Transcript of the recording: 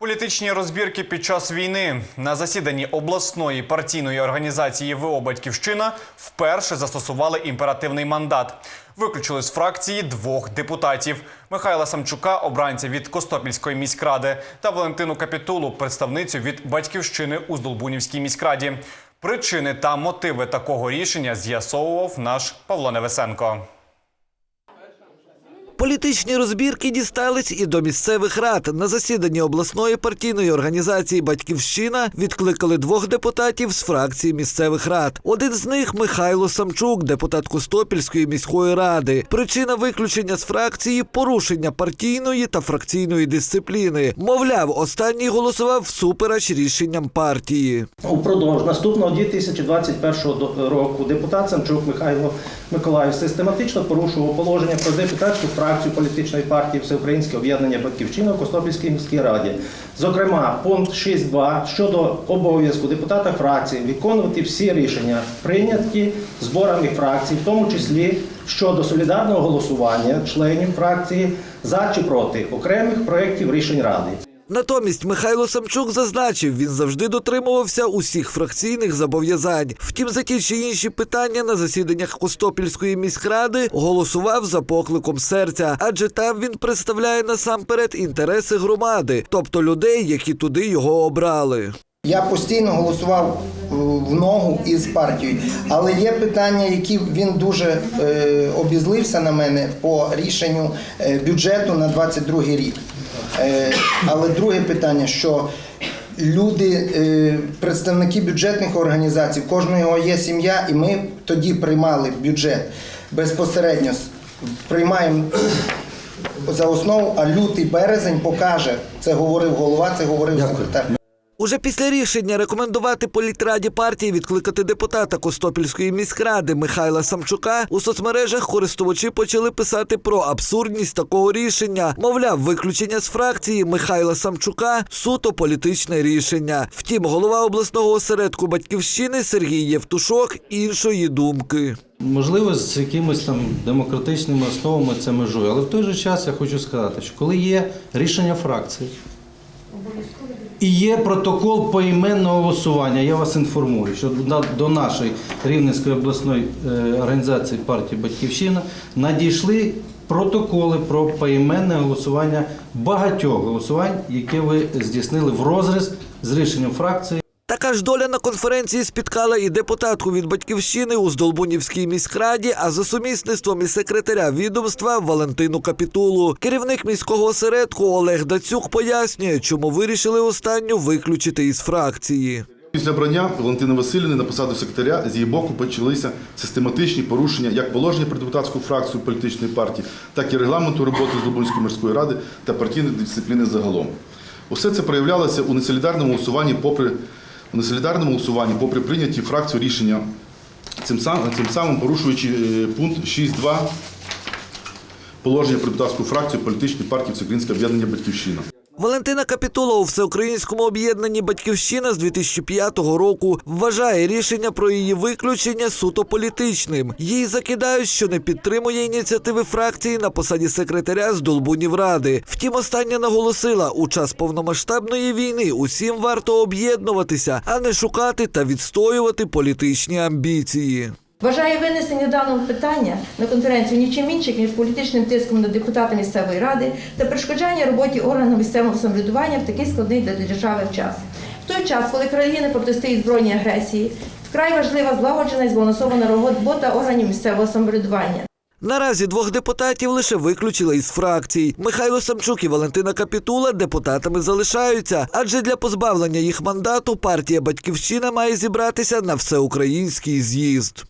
Політичні розбірки під час війни на засіданні обласної партійної організації ВО Батьківщина вперше застосували імперативний мандат. Виключили з фракції двох депутатів: Михайла Самчука, обранця від Костопільської міськради, та Валентину Капітулу, представницю від батьківщини у Здолбунівській міськраді. Причини та мотиви такого рішення з'ясовував наш Павло Невесенко. Політичні розбірки дістались і до місцевих рад. На засіданні обласної партійної організації Батьківщина відкликали двох депутатів з фракції місцевих рад. Один з них Михайло Самчук, депутат Костопільської міської ради. Причина виключення з фракції порушення партійної та фракційної дисципліни. Мовляв, останній голосував всупереч рішенням партії. Упродовж наступного 2021 до- року депутат Самчук Михайло Миколаїв систематично порушував положення про депутатську фракцію політичної партії Всеукраїнське об'єднання Батьківщина у Костопільській міській раді. Зокрема, пункт 6.2 щодо обов'язку депутата фракції виконувати всі рішення, прийняті зборами фракцій, в тому числі щодо солідарного голосування членів фракції за чи проти окремих проєктів рішень ради. Натомість Михайло Самчук зазначив, він завжди дотримувався усіх фракційних зобов'язань. Втім, за ті чи інші питання на засіданнях Костопільської міськради голосував за покликом серця, адже там він представляє насамперед інтереси громади, тобто людей, які туди його обрали. Я постійно голосував в ногу із партією, але є питання, які він дуже е, обізлився на мене по рішенню е, бюджету на 22 рік. Е, але друге питання, що люди, е, представники бюджетних організацій, в кожного є сім'я, і ми тоді приймали бюджет безпосередньо. Приймаємо за основу, а лютий березень покаже. Це говорив голова, це говорив секретар. Уже після рішення рекомендувати політраді партії відкликати депутата Костопільської міськради Михайла Самчука у соцмережах користувачі почали писати про абсурдність такого рішення. Мовляв, виключення з фракції Михайла Самчука суто політичне рішення. Втім, голова обласного осередку батьківщини Сергій Євтушок іншої думки. Можливо, з якимись там демократичними основами це межує. Але в той же час я хочу сказати, що коли є рішення фракції і є протокол поіменного голосування, я вас інформую, що до нашої Рівненської обласної е, організації партії Батьківщина надійшли протоколи про поіменне голосування багатьох голосувань, які ви здійснили в розріз з рішенням фракції. Така ж доля на конференції спіткала і депутатку від батьківщини у Здолбунівській міськраді, а за сумісництвом і секретаря відомства Валентину Капітулу. Керівник міського осередку Олег Дацюк пояснює, чому вирішили останню виключити із фракції. Після обрання Валентини Васильівни на посаду секретаря з її боку почалися систематичні порушення як положення про депутатську фракцію політичної партії, так і регламенту роботи Злобунської міської ради та партійної дисципліни загалом. Усе це проявлялося у несолідарному голосуванні, попри у несолідарному голосуванні, попри прийняті фракцію рішення, цим самим, цим самим порушуючи е, пункт 6.2 положення про депутатську фракцію політичної партії Всеукраїнське об'єднання Батьківщина. Валентина Капітула у всеукраїнському об'єднанні Батьківщина з 2005 року вважає рішення про її виключення суто політичним. Їй закидають, що не підтримує ініціативи фракції на посаді секретаря з Долбунів Ради. Втім, остання наголосила, у час повномасштабної війни усім варто об'єднуватися, а не шукати та відстоювати політичні амбіції. Вважає винесення даного питання на конференцію нічим іншим, ніж політичним тиском на депутата місцевої ради та перешкоджання роботі органів місцевого самоврядування в такий складний для держави час. В той час, коли країни протистоїть збройній агресії, вкрай важлива злагоджена і збалансована робота органів місцевого самоврядування. Наразі двох депутатів лише виключили із фракцій. Михайло Самчук і Валентина Капітула депутатами залишаються, адже для позбавлення їх мандату партія Батьківщина має зібратися на всеукраїнський з'їзд.